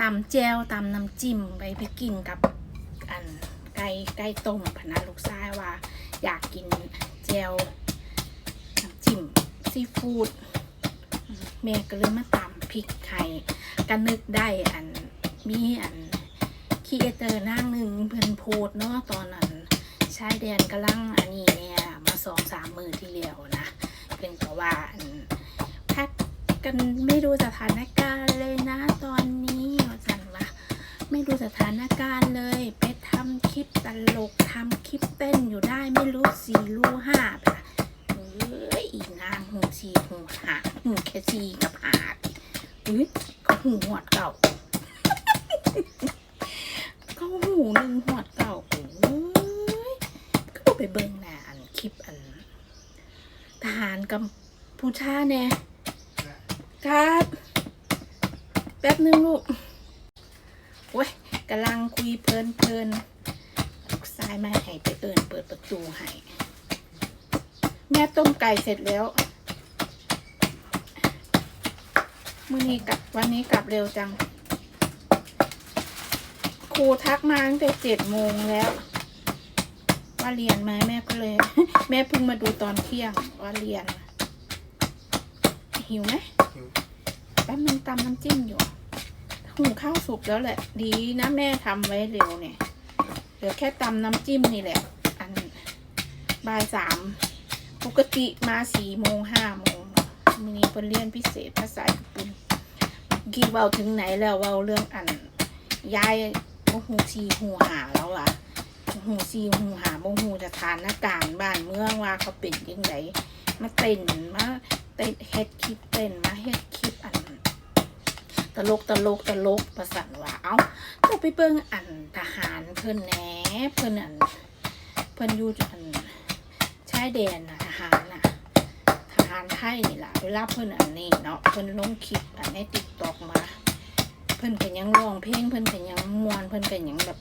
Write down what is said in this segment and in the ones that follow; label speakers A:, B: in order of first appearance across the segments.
A: ตำแจวตำน้ำจิ้มไปไปกินกับอันไก่ไก่ต้มพนะลูกชายว่า อยากกินแจวน้ำจิ้มซีฟู้ดอืมแม่ก็เลยมาตำพริกไข่ก็นึกได้อันมีอันคีเอเตอร์นั่งหนึ่งเพิ่นโพดเนาะตอนนั้นชายแดนกำลังอันนี้เนี่ยมาสองสามมือที่เลียวนะเพิ่นก็ว่าพักกันไม่ดูสถานการณ์เลยนะตอนนี้ ไม่ดูสถานการณ์เลย ไปทำคลิปตลกทำคลิปเต้นอยู่ได้ไม่รู้สี่รู้ห้าไปละเอ้ยอีนางหูชีหูหาหูแค่ชีกับหาอุ้ยก็หูหอดเก่าก็หูหนึ่งหอดเก่าโอ้ยก็ไปเบิ่งหน้าอันคลิปอัน ทหารกัมพูชาแน่ครับ แป๊บนึงลูก โอ้ยกำลังคุยเพลินเพลินลูกชายมาให้ไปเอินเปิดประตูให้แม่ต้มไก่เสร็จแล้วมื่อนี้กลับวันนี้กลับเร็วจัง ครูทักมาตั้งแต่เจ็ดโมงแล้ว ว่าเรียนไหมแม่ก็เลย แม่เพิ่งมาดูตอนเที่ยงว่าเรียน หิวไหม
B: หิว
A: แป๊บนึงตำน้ำจิ้มอยู่ หุงข้าวสุกแล้วแหละ ดีนะแม่ทำไว้เร็วเนี่ยเหลือแค่ตำน้ำจิ้มนี่แหละ อันบ่ายสามปกติมาสี่โมงห้าโมงมินีเพิ่นเรียนพิเศษภาษาญี่ปุ่นกี่เบาถึงไหนแล้วเบาเรื่องอันยายโอ้หูชีหูหาแล้วอะหูซีหูหาบ่หูจะทานอาการบ้านเมืองว่าเขาเป็นยังไงมาเต้นมาเต้นเฮ็ดคลิปเต้นมาเฮ็ดคลิปอัน ตลกตลกตลกประสันว่าเอ้าต้องไปเบิ่งอันทหารเพิ่นแหนเพิ่นอันเพิ่นอยู่อันชายแดนนะทหารน่ะทหารไทยนี่ล่ะเวลาเพิ่นอันนี้เนาะเพิ่นลงคลิปอันใน TikTok มา เพิ่นก็ยังร้องเพลงเพิ่นก็ยังมวนเพิ่นก็ยังแบบ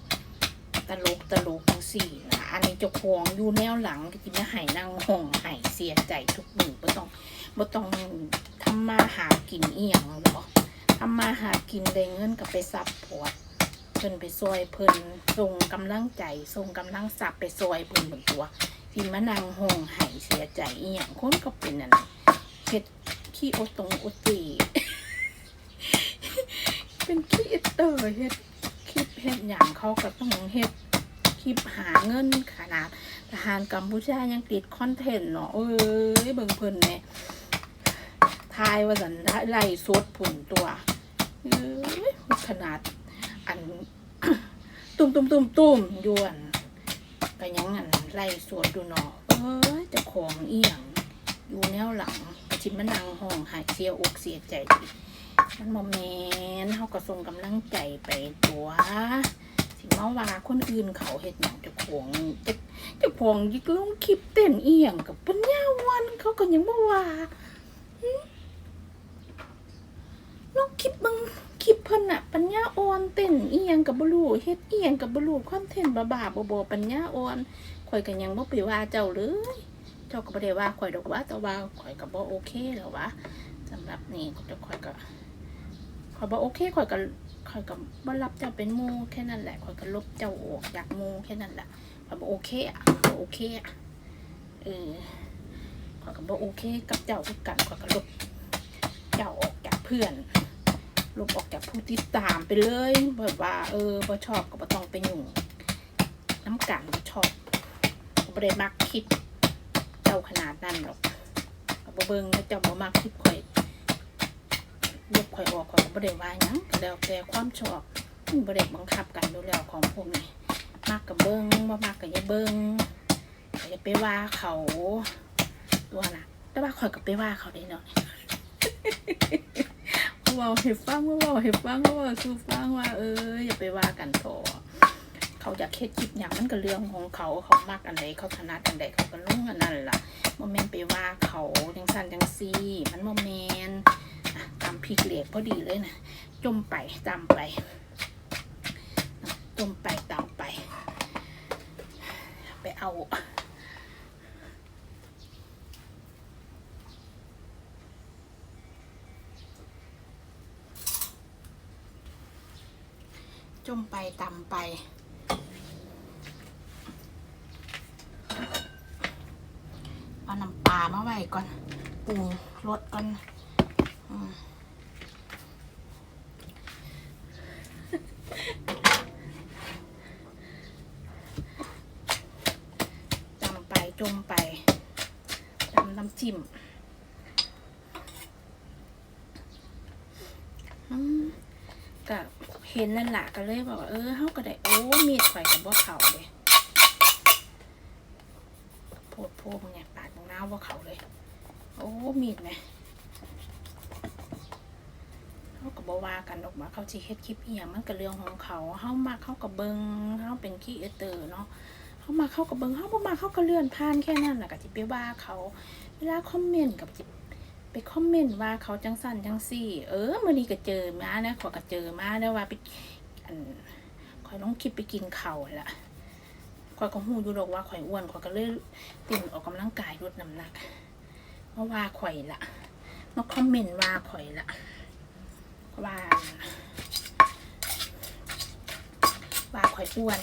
A: ตลกตลกจังสี่นะอันนี้เจ้าของอยู่แนวหลังก็จะมาให้นางห้องให้เสียใจทุกมือบ่ต้องบ่ต้องทำมาหากินเอียงหรอก ทำมาหากินได้เงินก็ไปซับพอร์ตเพิ่นไปซอยเพิ่นส่งกำลังใจส่งกำลังทรัพย์ไปซอยเพิ่นบนตัวที่มานางห้องให้เสียใจอีหยังคนก็เป็นนั่นเฮ็ดขี้อดตรงอดตีเป็นขี้อิเตอร์เฮ็ดคลิปเฮ็ดอย่างเขาก็ต้องเฮ็ดคลิปหาเงินขนาดทหารกัมพูชายังติดคอนเทนต์เนาะเอ้ยเบิ่งเพิ่นแหน่ทายว่าสันไล่สดผุ่นตัวเอ้ยขนาด อัน ตุ่มตุ่มตุ่มตุ่มยวนก็ยังอันไล่สดดูเนาะเอ้ยจะของเอียงอยู่แนวหลังชิมมะนางห้องหายเสียอกเสียใจมันโมเมนเขาก็ส่งกำลังใจไปตัวสิมาว่าคนอื่นเขาเห็ดหยังจะขวงจะจะขวงยิกลงคลิปเต้นเอียงกับปัญญาวันเขาก็ยังมาว่า คลิปมึงคลิปเพิ่นอะปัญญาอ่อนเต้นเอียงกับบลูเฮ็ดเอียงกับบลูคอนเทนต์บ้าๆบอๆปัญญาอ่อนข่อยก็ยังบ่ไปว่าเจ้าเลยเจ้าก็บ่ได้ว่าข่อยดอกว่าแต่ว่าข่อยก็บ่โอเคแล้ววะสำหรับนี่เจ้าข่อยก็ข่อยบอกโอเคข่อยก็ข่อยก็บ่รับเจ้าเป็นหมูแค่นั้นแหละข่อยก็ลบเจ้าออกจากหมูแค่นั้นแหละข่อยบอกโอเคอะบ่โอเคอะเออข่อยก็บ่โอเคกับเจ้าคือกันข่อยก็ลบเจ้าออกจากเพื่อน ลบออกจากผู้ติดตามไปเลยแบบว่า เออบ่ชอบก็บ่ต้องไปยุ่งน้ำกันบ่ชอบก็บ่ได้มักคลิปเจ้าขนาดนั้นหรอกบ่เบิ่งแล้วเจ้าบ่มักคลิปข่อยยกข่อยออกข่อยก็บ่ได้ว่าหยังแล้วแต่ความชอบบ่ได้บังคับกันอยู่แล้วของพวกนี้มักก็เบิ่งบ่มักก็อย่าเบิ่งก็อย่าไปว่าเขาตัวน่ะแต่ว่าข่อยก็ไปว่าเขาได้เนาะ เว้าให้ฟังว่าเว้าให้ฟังว่าว้าสู่ฟังว่า เอออย่าไปว่ากันต่อเขาอยากเฮ็ดคลิปหยังมันก็เรื่องของเขาเขามักอันใดเขาถนัดอันใดเขาก็ลงอันนั้นล่ะบ่แม่นไปว่าเขาจังซั่นจังซีมันบ่แม่นอะตำพริกเหล็กพอดีเลยนะจมไปตำไปจมไปตำไป ไปเอา จมไปตำไป เอาน้ำปลามาไว้ก่อนปรุงรสก่อนตำไปจมไปตำน้ำจิ้มอืมก็ เห็นนั่นแหละก็เลยบอกว่าเออเฮาก็ได้โอ้มีดข่อยกับบ่เขาเลยโพดโพมึงเนี่ยปาดมึงน้าวบ่เขาเลย โอ้มีดไหมเขาก็บว่ากันออกมาเขาสิเฮ็ดคลิปอีหยังมันก็เรื่องของเขาเฮามาเขาก็เบิงเฮาเป็นขี้เอเตอร์เนาะเฮามาเขาก็เบิงเฮาบ่มาเขาก็เลื่อนผ่านแค่นั้นน่ะก็สิไปว่าเขา เวลาคอมเมนต์กับสิ ไปคอมเมนต์ว่าเขาจังสั่นจังซี่ เออมื้อนี้ก็เจอมานะขอยก็เจอมาแล้วว่าไปอันขอยลองคลิปไปกินเข้าล่ะขอยก็ฮู้อยู่ดอกว่าข่อยอ้วนข่อยก็เลยติ่นออกกำลังกายลดน้ำหนักมาว่าข่อยละมาคอมเมนต์ว่าข่อยละว่าว่าข่อยอ้วน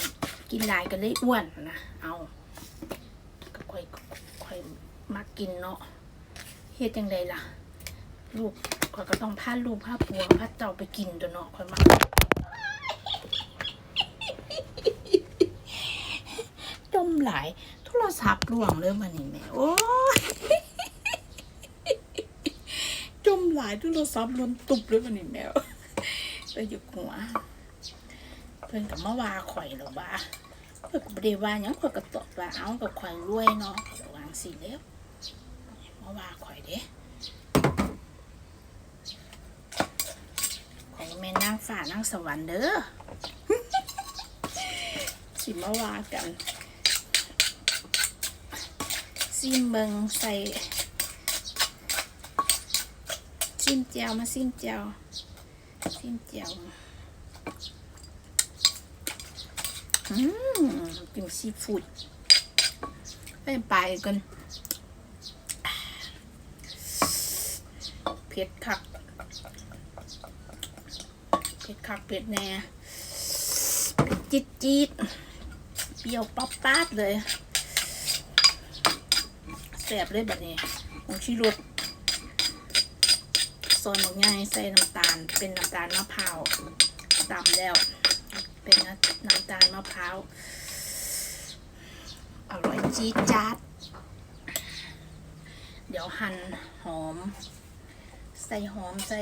A: กินหลายก็เลยอ้วนนะเอาก็ข่อยข่อยมักกินเนาะ เฮ็ดยังไงล่ะ ลูกข่อยก็ต้องพาลูกพาผัวพาเจ้าไปกินตัวเนาะข่อยมักจมหลายโทรศัพท์ล่วงเลยมันนี่แม่โอ้จมหลายโทรศัพท์ล้นตุบเลยวันนี้แมวไปอยู่หัวเพิ่นกับมาว่าข่อยหรอว่าเพิ่นก็บ่ได้ว่าหยังข่อยก็ตอบว่าเอากับข่อยรวยเนาะวางสิแล้ว มาว่าข่อยเด้ข่อยแม่นนางฟ้านางสวรรค์เด้อสิมาว่ากันซิมเบิงใส่ซิมเจียวมาซิมเจียวซิมเจียวอืมกินซีฟู้ดไปไปกันเผ็ดคักเผ็ดคักเผ็ดแน่จี๊ดจี๊ดเปรี้ยวป๊อปป๊าดเลยแสบเลยแบบนี้ของชีรสซอยหมกง่ายใส่น้ำตาล เป็นน้ำตาลมะพร้าวตำแล้ว เป็นน้ำตาลมะพร้าวอร่อยจี๊ดจ๊าดเดี๋ยวหั่นหอม ใส่หอมใส่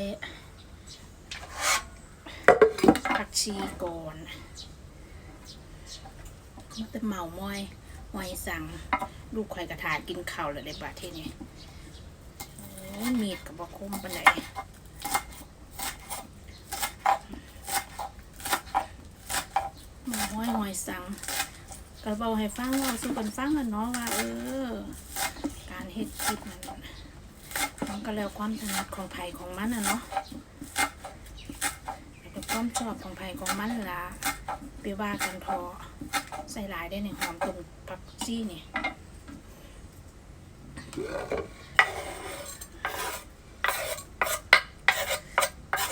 A: ผักชีก่อนมันจะเมามอยมอยสั่งลูกข่อยกระถากินข้าวเลยในบาทที่นี่โอ้มีดกับบะคมปานไหนมาห้อยหอยสังกระเบาให้ฟังเราสู้กันฟังกันเนาะว่าเออ การเฮ็ดคลิปมัน มันก็แล้วความถนัดของไผ่ของมันนะเนาะแล้วก็ความชอบของไผ่ของมันละไปว่ากันพอใส่หลายได้ในหอมตุ่มผักซี่นี่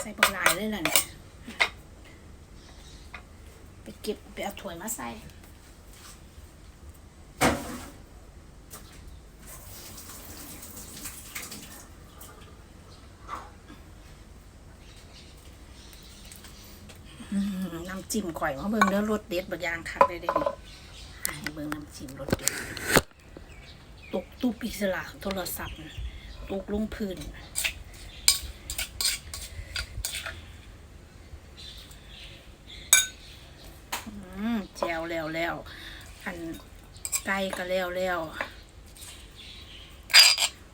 A: ใส่ปลาหลายเลยล่ะเนี่ยไปเก็บไปเอาถ้วยมาใส่ อืมน้ำจิ้มข่อยมาเบิ่งเด้อรสเด็ดบดยางคักเลยเด้นี่ให้เบิ่งน้ำจิ้มรสเด็ดตกตุบอิสระโทรศัพท์ตกลงพื้นอืมแจวแล้วแล้วอันไก่ก็แล้วแล้ว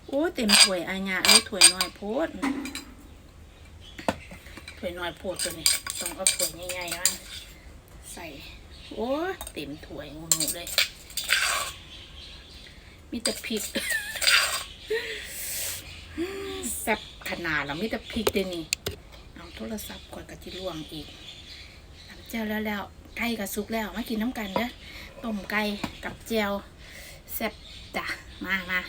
A: โอ้ยเต็มถ้วยอาญะเลยถ้วยน้อยโพดถ้วยน้อยโพดตัวนี้ ต้องเอาถ้วยใหญ่ๆมาใส่โอ้เต็มถ้วยงูหนูเลย มีแต่พริกแซ่บขนาดแล้วมีแต่พริกเดยวนี่เอาโทรศัพท์ก่อนกะจิล่วงอีกน้ำเจียวแล้วแล้วไก่กับซุกแล้วมากินน้ำกันเด้อต้มไก่กับเจียวแซ่บจ้ะมามา